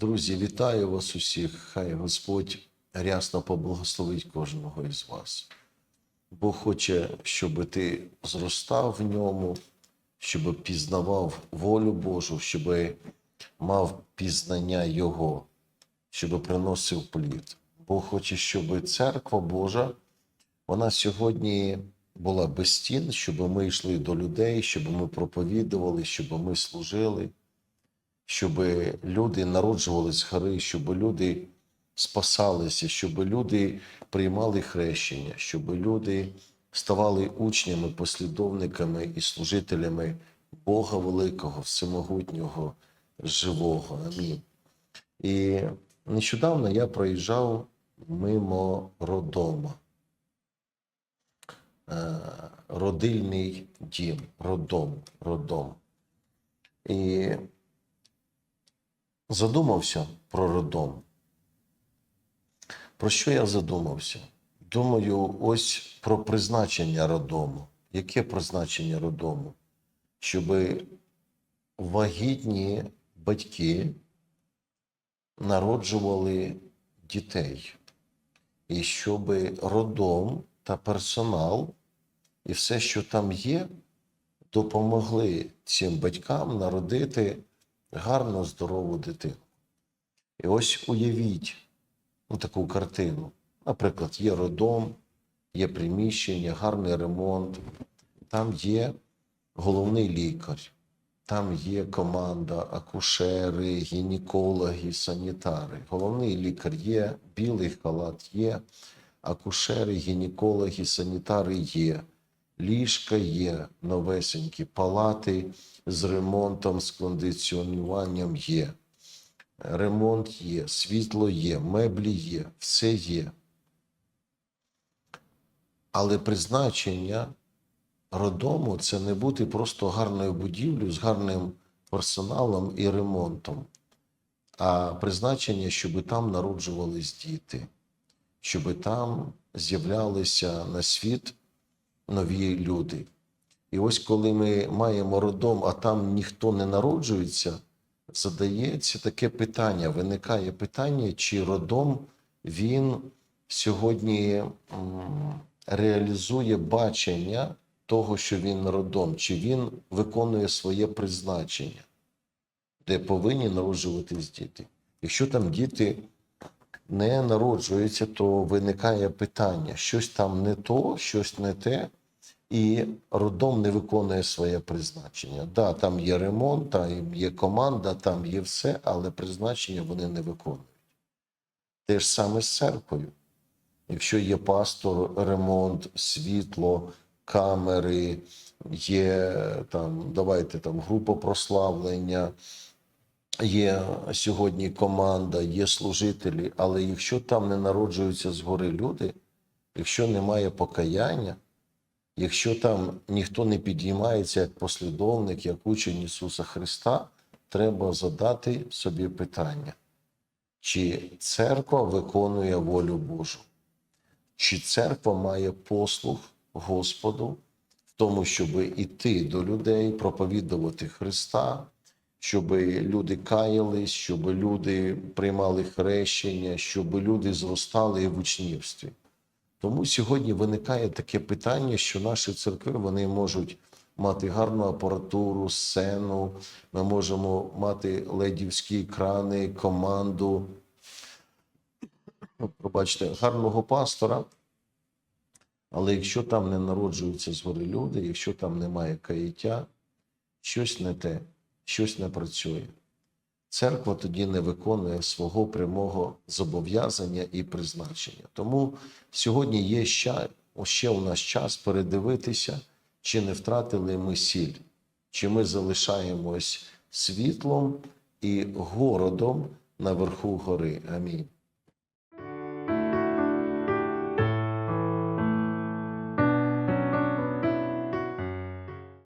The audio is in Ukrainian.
Друзі, вітаю вас усіх. Хай Господь рясно поблагословить кожного із вас. Бог хоче, щоб ти зростав в ньому, щоб пізнавав волю Божу, щоб мав пізнання Його, щоб приносив плід. Бог хоче, щоб церква Божа, вона сьогодні була без стін, щоб ми йшли до людей, щоб ми проповідували, щоб ми служили щоб люди народжувались з гори, щоб люди спасалися, щоб люди приймали хрещення, щоб люди ставали учнями, послідовниками і служителями Бога Великого, Всемогутнього, Живого. Амінь. І нещодавно я проїжджав мимо роддома. Е, Родильний дім, роддом, роддом. І задумався про роддом. Про що я задумався? Думаю, ось про призначення роддому. Яке призначення роддому? Щоб вагітні батьки народжували дітей. І щоб роддом та персонал і все, що там є, допомогли цим батькам народити гарну, здорову дитину. І ось уявіть ну, таку картину. Наприклад, є роддом, є приміщення, гарний ремонт, там є головний лікар, там є команда, акушери, гінекологи, санітари. Головний лікар є, білий халат є, акушери, гінекологи, санітари є. Ліжка є новесенькі, палати з ремонтом, з кондиціонуванням є. Ремонт є, світло є, меблі є, все є. Але призначення роддому це не бути просто гарною будівлею з гарним персоналом і ремонтом, а призначення, щоб там народжувались діти, щоб там з'являлися на світ нові люди. І ось коли ми маємо роддом, а там ніхто не народжується, задається таке питання, виникає питання, чи роддом він сьогодні реалізує бачення того, що він роддом, чи він виконує своє призначення, де повинні народжуватись діти. Якщо там діти не народжуються, то виникає питання: щось там не то, щось не те, і роддом не виконує своє призначення. Да, там є ремонт, там є команда, там є все, але призначення вони не виконують. Те ж саме з церквою. Якщо є пастор, ремонт, світло, камери, є там, давайте там група прославлення, є сьогодні команда, є служителі, але якщо там не народжуються згори люди, якщо немає покаяння, якщо там ніхто не підіймається як послідовник, як учень Ісуса Христа, треба задати собі питання, чи церква виконує волю Божу, чи церква має послуг Господу в тому, щоб іти до людей, проповідувати Христа, щоб люди каялись, щоб люди приймали хрещення, щоб люди зростали в учнівстві. Тому сьогодні виникає таке питання, що наші церкви вони можуть мати гарну апаратуру, сцену, ми можемо мати ледівські крани, команду, ну, пробачте, гарного пастора. Але якщо там не народжуються згори люди, якщо там немає каяття, щось не те, щось не працює. Церква тоді не виконує свого прямого зобов'язання і призначення. Тому сьогодні є ще, ще у нас час передивитися, чи не втратили ми сіль, чи ми залишаємось світлом і городом наверху гори. Амінь.